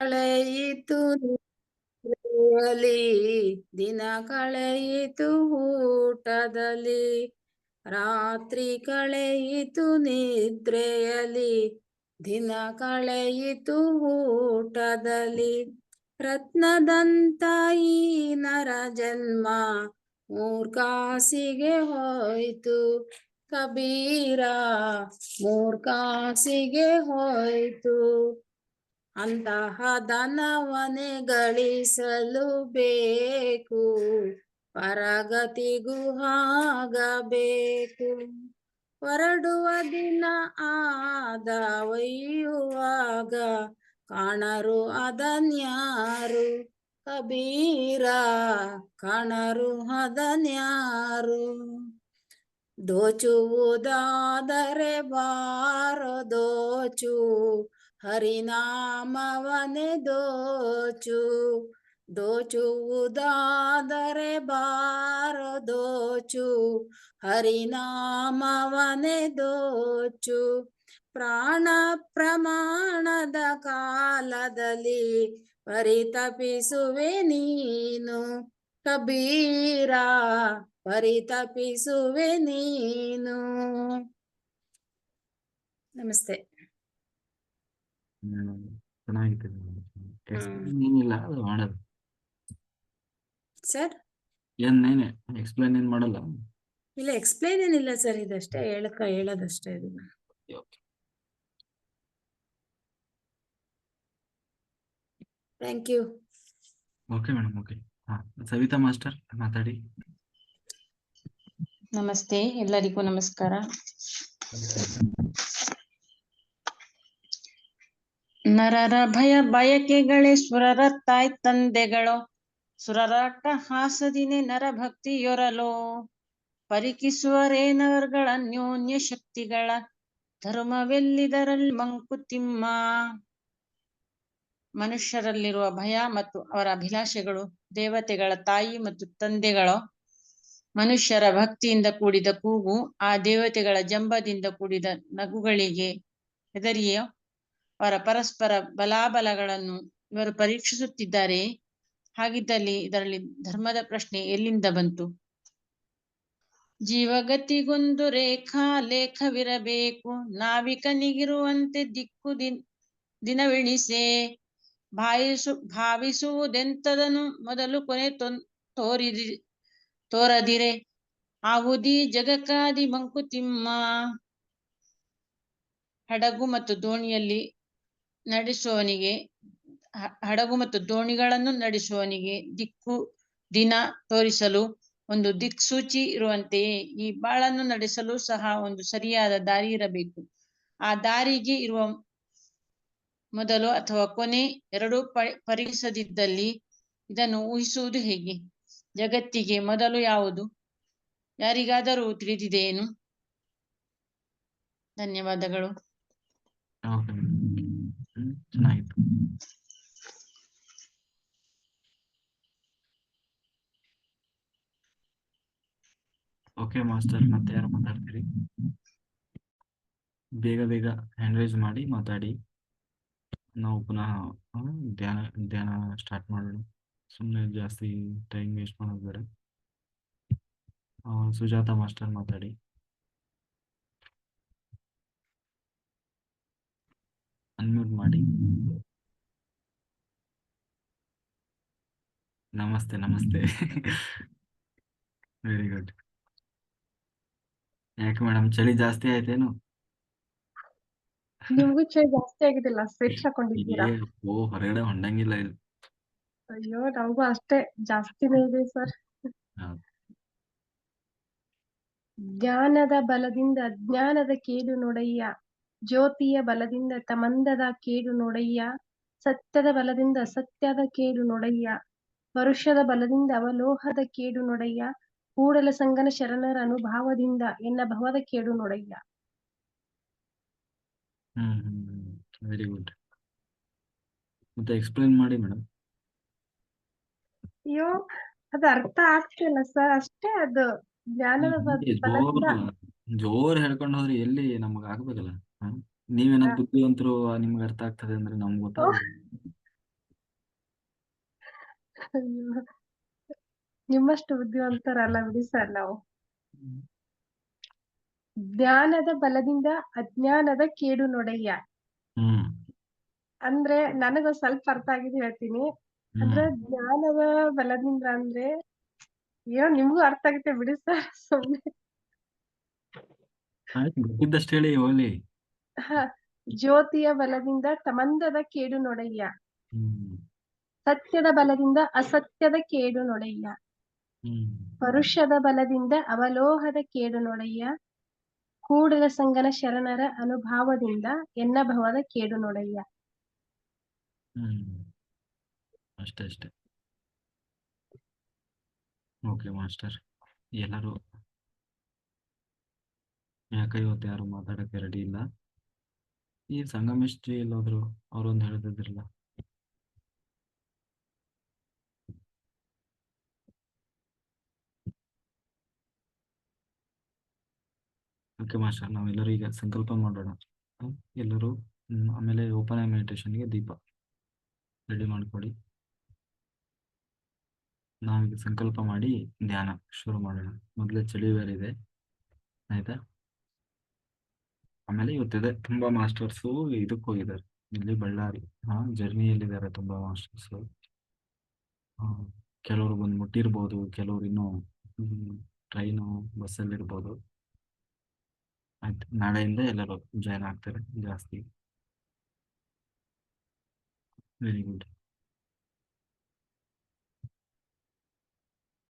ಕಳೆಯಿತು ದಿನ ಕಳೆಯಿತು, ಊಟದಲ್ಲಿ, ರಾತ್ರಿ ಕಳೆಯಿತು, ನಿದ್ರೆಯಲ್ಲಿ, ದಿನ ಕಳೆಯಿತು, ಊಟದಲ್ಲಿ ರತ್ನದಂತ ಈ ನರ ಜನ್ಮ, ಮೂರ್ಖಾಸಿಗೆ ಹೋಯ್ತು, ಕಬೀರ, ಮೂರ್ಖಾಸಿಗೆ ಹೋಯ್ತು. ಅಂತಹ ಧನವನೆ ಗಳಿಸಲು ಬೇಕು ಪರಗತಿಗೂ ಆಗಬೇಕು ಹೊರಡುವ ದಿನ ಆದ ಒಯ್ಯುವಾಗ ಕಾಣರು ಅದನ್ಯಾರು? ಕಬೀರ ಕಾಣರು ಅದನ್ಯಾರು? ದೋಚುವುದಾದರೆ ಬಾರ ದೋಚು ಹರಿನಾಮವನೆ ದೋಚು ದೋಚುವುದಾದರೆ ಬಾರ ದೋಚು, ಹರಿನಾಮವನೆ ದೋಚು. ಪ್ರಾಣ ಪ್ರಮಾಣದ ಕಾಲದಲ್ಲಿ ಪರಿತಪಿಸುವೆ ನೀನು, ಕಬೀರ ಪರಿತಪಿಸುವೆ ನೀನು. ನಮಸ್ತೆ. ಹ್ಮ್ ಚೆನ್ನಾಗಿದೆ ಎಕ್ಸ್ಪ್ಲೇನ್ ಏನಿಲ್ಲ ಅದು ಮಾಡೋದು. ಸರ್? ಏನೇನೆ ಎಕ್ಸ್ಪ್ಲೇನ್ ಏನ್ ಮಾಡಲ್ಲ? ಇಲ್ಲ ಎಕ್ಸ್ಪ್ಲೈನ್ ಏನಿಲ್ಲ ಸರ್ ಇದಷ್ಟೇ ಹೇಳಕ ಹೇಳೋದಷ್ಟೇ ಇದು. Thank you okay madam okay. ಹಾ ಸವಿತಾ ಮಾಸ್ಟರ್ ಮಾತಾಡಿ. ನಮಸ್ತೆ ಎಲ್ಲರಿಗೂ ನಮಸ್ಕಾರ. ನರರ ಭಯ ಬಯಕೆಗಳೇ ಸುರರ ತಾಯ್ ತಂದೆಗಳು. ಸುರರಾಟ ಹಾಸದಿನೆ ನರ ಭಕ್ತಿಯೊರಲು ಪರಿಕಿಸುವರೇನವರ್ಗಳ ಅನ್ಯೋನ್ಯ ಶಕ್ತಿಗಳ. ಧರ್ಮವೆಲ್ಲಿದರಲ್ಲಿ ಮಂಕುತಿಮ್ಮ ಮನುಷ್ಯರಲ್ಲಿರುವ ಭಯ ಮತ್ತು ಅವರ ಅಭಿಲಾಷೆಗಳು ದೇವತೆಗಳ ತಾಯಿ ಮತ್ತು ತಂದೆಗಳು. ಮನುಷ್ಯರ ಭಕ್ತಿಯಿಂದ ಕೂಡಿದ ಕೂಗು ಆ ದೇವತೆಗಳ ಜಂಬದಿಂದ ಕೂಡಿದ ನಗುಗಳಿಗೆ ಹೆದರಿಯೋ. ಅವರ ಪರಸ್ಪರ ಬಲಾಬಲಗಳನ್ನು ಇವರು ಪರೀಕ್ಷಿಸುತ್ತಿದ್ದಾರೆ. ಹಾಗಿದ್ದಲ್ಲಿ ಇದರಲ್ಲಿ ಧರ್ಮದ ಪ್ರಶ್ನೆ ಎಲ್ಲಿಂದ ಬಂತು? ಜೀವಗತಿಗೊಂದು ರೇಖಾ ಲೇಖವಿರಬೇಕು. ನಾವಿಕನಿಗಿರುವಂತೆ ದಿಕ್ಕು ದಿನ್, ದಿನವೆಣಿಸೆ. ಭಾವಿಸು ಭಾವಿಸುವುದೆಂತದನು ಮೊದಲು ಕೊನೆ ತೋರಿದಿ, ತೋರದಿರೆ. ಆಗುದಿ ಜಗಕಾದಿ ಮಂಕುತಿಮ್ಮ. ಹಡಗು ಮತ್ತು ದೋಣಿಯಲ್ಲಿ ನಡೆಸುವವನಿಗೆ ಹಡಗು ಮತ್ತು ದೋಣಿಗಳನ್ನು ನಡೆಸುವವನಿಗೆ ದಿಕ್ಕು, ದಿನ ತೋರಿಸಲು ಒಂದು ದಿಕ್ಸೂಚಿ ಇರುವಂತೆಯೇ, ಈ ಬಾಳನ್ನು ನಡೆಸಲು ಸಹ ಒಂದು ಸರಿಯಾದ ದಾರಿ ಇರಬೇಕು. ಆ ದಾರಿಗೆ ಇರುವ ಮೊದಲು ಅಥವಾ ಕೊನೆ ಎರಡೂ ಪರಿಸದಿದ್ದಲ್ಲಿ ಇದನ್ನು ಊಹಿಸುವುದು ಹೇಗೆ? ಜಗತ್ತಿಗೆ ಮೊದಲು ಯಾವುದು? ಯಾರಿಗಾದರೂ ತಿಳಿದಿದೆಯೇನು? ಧನ್ಯವಾದಗಳು. ಚೆನ್ನಾಗಿತ್ತು ಓಕೆ ಮಾಸ್ಟರ್ ಮತ್ತೆ ಯಾರು ಮಾತಾಡ್ತೀರಿ? ಬೇಗ ಬೇಗ ಹ್ಯಾಂಡ್ ಮಾಡಿ ಮಾತಾಡಿ. ನಾವು ಪುನಃ ಧ್ಯಾನ ಧ್ಯಾನ ಸ್ಟಾರ್ಟ್ ಮಾಡೋಣ. ಸುಮ್ಮನೆ ಜಾಸ್ತಿ ಟೈಮ್ ವೇಸ್ಟ್ ಮಾಡೋದು ಆ, ಸುಜಾತ ಮಾಸ್ಟರ್ ಮಾತಾಡಿ. ಅನ್ಮ್ಯೂಟ್ ಮಾಡಿ. ನಮಸ್ತೆ ನಮಸ್ತೆ. ವೆರಿ ಗುಡ್ ಯಾಕೆ ಮೇಡಮ್ ಚಳಿ ಜಾಸ್ತಿ ಆಯ್ತೇನು? ನಿಮ್ಗೂ ಚಳಿ ಜಾಸ್ತಿ ಆಗಿದಿಲ್ಲ ಸ್ವೆಟ್ಸ್ ಹಾಕೊಂಡಿದ್ದೀರಾ? ಓ ಹೊರಗಡೆ ಹೊಂಡಂಗಿಲ್ಲ ಇದು. ಅಯ್ಯೋ ನಮಗೂ ಅಷ್ಟೇ. ಜಾಸ್ತಿನೇ ಇದೆ ಸರ್. ಜ್ಞಾನದ ಬಲದಿಂದ ಅಜ್ಞಾನದ ಕೇಡು ನೋಡಯ್ಯ. ಜ್ಯೋತಿಯ ಬಲದಿಂದ ತಮಂದದ ಕೇಡು ನೋಡಯ್ಯ ಸತ್ಯದ ಬಲದಿಂದ ಸತ್ಯದ ಕೇಡು ನೋಡಯ್ಯ ಪರುಷದ ಬಲದಿಂದ ಅವಲೋಹದ ಕೇಡು ನೋಡಯ್ಯ ಕೂಡಲ ಸಂಗನ ಶರಣರ ಅನುಭಾವದಿಂದ ಎನ್ನ ಭವದ ಕೇಡು ನೋಡಯ್ಯ. ವೆರಿ ಗುಡ್ ಮತ್ತೆ ಎಕ್ಸ್ಪ್ಲೈನ್ ಮಾಡಿ ಮೇಡಮ್. ಅಯ್ಯೋ ಅದು ಅರ್ಥ ಆಗ್ತಿಲ್ಲ ಸರ್. ಅಷ್ಟೇ ಅದು ಜ್ಞಾನದ ಜೋರ್ ಹೇಳ್ಕೊಂಡು ಹೋದ್ರೆ ಎಲ್ಲಿ ನಮಗ್ ಆಗ್ಬೇಕಲ್ಲ? ನೀವೇನ ಬುದ್ಧಿವಂತರು ನಿಮ್ಗೆ ಅರ್ಥ ಆಗ್ತದೆ ಅಂದ್ರೆ ನಮ್ಗೆ ಗೊತ್ತಾಗ ಅಯ್ಯೋ. ನಿಮ್ಮಷ್ಟು ಬುದ್ಧಿವಂತರಲ್ಲ ಬಿಡಿ ಸರ್ ನಾವು. ಜ್ಞಾನದ ಬಲದಿಂದ ಅಜ್ಞಾನದ ಕೇಡು ನೋಡಯ್ಯ. ಹ್ಮ್. ಅಂದ್ರೆ ನನಗ ಸ್ವಲ್ಪ ಅರ್ಥ ಆಗಿದ್ ಹೇಳ್ತೀನಿ. ಅಂದ್ರೆ ಜ್ಞಾನದ ಬಲದಿಂದ ಅಂದ್ರೆ ಏನೋ ನಿಮ್ಗೂ ಅರ್ಥ ಆಗುತ್ತೆ ಬಿಡಿ ಸರ್ ಸುಮ್ನೆ. ಆಯ್ತು ಗೊತ್ತಿದ್ದಷ್ಟು ಹೇಳಿ ಹೋಗ್ಲಿ. ಜ್ಯೋತಿಯ ಬಲದಿಂದ ತಮಂದದ ಕೇಡು ನೋಡಯ್ಯ. ಸತ್ಯದ ಬಲದಿಂದ ಅಸತ್ಯದ ಕೇಡು ನೋಡಯ್ಯ. ಹ್ಮ್ ಪರುಷದ ಬಲದಿಂದ ಅವಲೋಹದ ಕೇಡು ನೋಡಯ್ಯ. ಕೂಡಲ ಸಂಗನ ಶರಣರ ಅನುಭಾವದಿಂದ ಎನ್ನಭವದ ಕೇಡು ನೋಡಯ್ಯ. ಹ್ಮ್ ಅಷ್ಟೇ ಅಷ್ಟೇ. Okay, master. ಎಲ್ಲರೂ ಯಾಕೆ ಇವತ್ತು ಯಾರು ಮಾತಾಡಕ್ಕೆ ರೆಡಿ ಇಲ್ಲ. ಈ ಸಂಗಮೇಶ್ಜಿ ಎಲ್ಲಾದ್ರು ಅವ್ರೊಂದು ಹೇಳ್ತಿದ್ರಲ್ಲ. ಓಕೆ ಮಾಸ್ಟರ್, ನಾವೆಲ್ಲರೂ ಈಗ ಸಂಕಲ್ಪ ಮಾಡೋಣ? ಎಲ್ಲರೂ ಆಮೇಲೆ ಓಪನ್ ಮೆಡಿಟೇಷನ್ಗೆ ದೀಪ ರೆಡಿ ಮಾಡ್ಕೊಳ್ಳಿ ನಾವೀಗ ಸಂಕಲ್ಪ ಮಾಡಿ ಧ್ಯಾನ ಶುರು ಮಾಡೋಣ. ಮೊದಲೇ ಚಳಿ ಬೇರೆ ಇದೆ, ಆಯ್ತಾ? ಆಮೇಲೆ ಇವತ್ತಿದೆ ತುಂಬಾ ಮಾಸ್ಟರ್ಸು ಇದಕ್ಕೆ ಹೋಗಿದ್ದಾರೆ, ಇಲ್ಲಿ ಬಳ್ಳಾರಿ. ಹಾ, ಜರ್ನಿಯಲ್ಲಿದ್ದಾರೆ ತುಂಬಾ ಮಾಸ್ಟರ್ಸ್. ಕೆಲವರು ಬಂದು ಮುಟ್ಟಿರ್ಬೋದು ಕೆಲವರು ಇನ್ನೂ ಟ್ರೈನು ಬಸ್ಸಲ್ಲಿ ಇರ್ಬೋದು ಆಯ್ತು, ನಾಳೆಯಿಂದ ಎಲ್ಲರೂ ಜಾಯ್ನ್ ಆಗ್ತಾರೆ ಜಾಸ್ತಿ. Very good